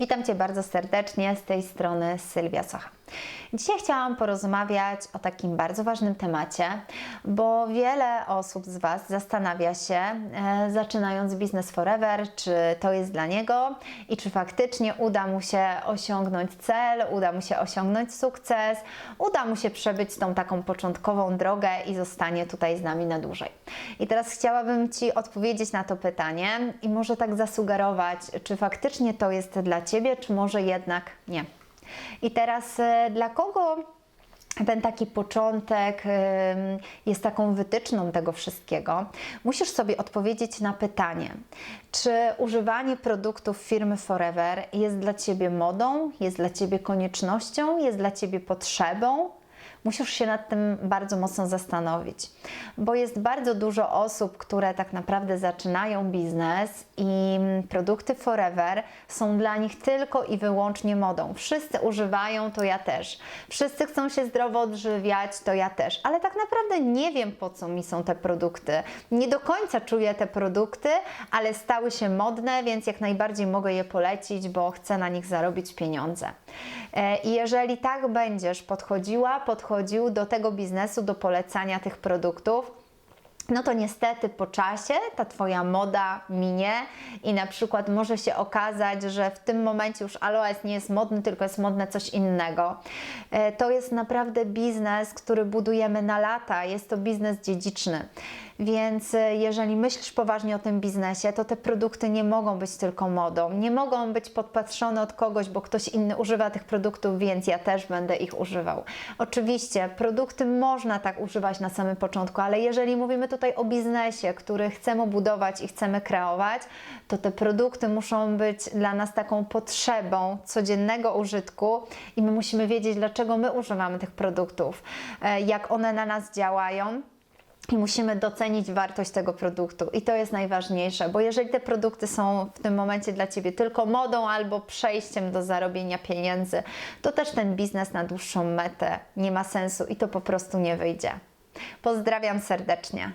Witam Cię bardzo serdecznie z tej strony Sylwia Socha. Dzisiaj chciałam porozmawiać o takim bardzo ważnym temacie, bo wiele osób z Was zastanawia się, e, zaczynając Business Forever, czy to jest dla niego i czy faktycznie uda mu się osiągnąć cel, uda mu się osiągnąć sukces, uda mu się przebyć tą taką początkową drogę i zostanie tutaj z nami na dłużej. I teraz chciałabym Ci odpowiedzieć na to pytanie i może tak zasugerować, czy faktycznie to jest dla Ciebie, czy może jednak nie. I teraz e, dla kogo ten taki początek ym, jest taką wytyczną tego wszystkiego, musisz sobie odpowiedzieć na pytanie, czy używanie produktów firmy Forever jest dla Ciebie modą, jest dla Ciebie koniecznością, jest dla Ciebie potrzebą, musisz się nad tym bardzo mocno zastanowić, bo jest bardzo dużo osób, które tak naprawdę zaczynają biznes i produkty Forever są dla nich tylko i wyłącznie modą. Wszyscy używają, to ja też. Wszyscy chcą się zdrowo odżywiać, to ja też. Ale tak naprawdę nie wiem, po co mi są te produkty. Nie do końca czuję te produkty, ale stały się modne, więc jak najbardziej mogę je polecić, bo chcę na nich zarobić pieniądze. E, I jeżeli tak będziesz podchodziła, podchodził do tego biznesu, do polecania tych produktów, no to niestety po czasie ta Twoja moda minie i na przykład może się okazać, że w tym momencie już aloes nie jest modny, tylko jest modne coś innego. E, To jest naprawdę biznes, który budujemy na lata, jest to biznes dziedziczny. Więc e, jeżeli myślisz poważnie o tym biznesie, to te produkty nie mogą być tylko modą. Nie mogą być podpatrzone od kogoś, bo ktoś inny używa tych produktów, więc ja też będę ich używał. Oczywiście, produkty można tak używać na samym początku, ale jeżeli mówimy tutaj o biznesie, który chcemy budować i chcemy kreować, to te produkty muszą być dla nas taką potrzebą codziennego użytku i my musimy wiedzieć, dlaczego my używamy tych produktów, e, jak one na nas działają i musimy docenić wartość tego produktu. I to jest najważniejsze, bo jeżeli te produkty są w tym momencie dla Ciebie tylko modą albo przejściem do zarobienia pieniędzy, to też ten biznes na dłuższą metę nie ma sensu i to po prostu nie wyjdzie. Pozdrawiam serdecznie.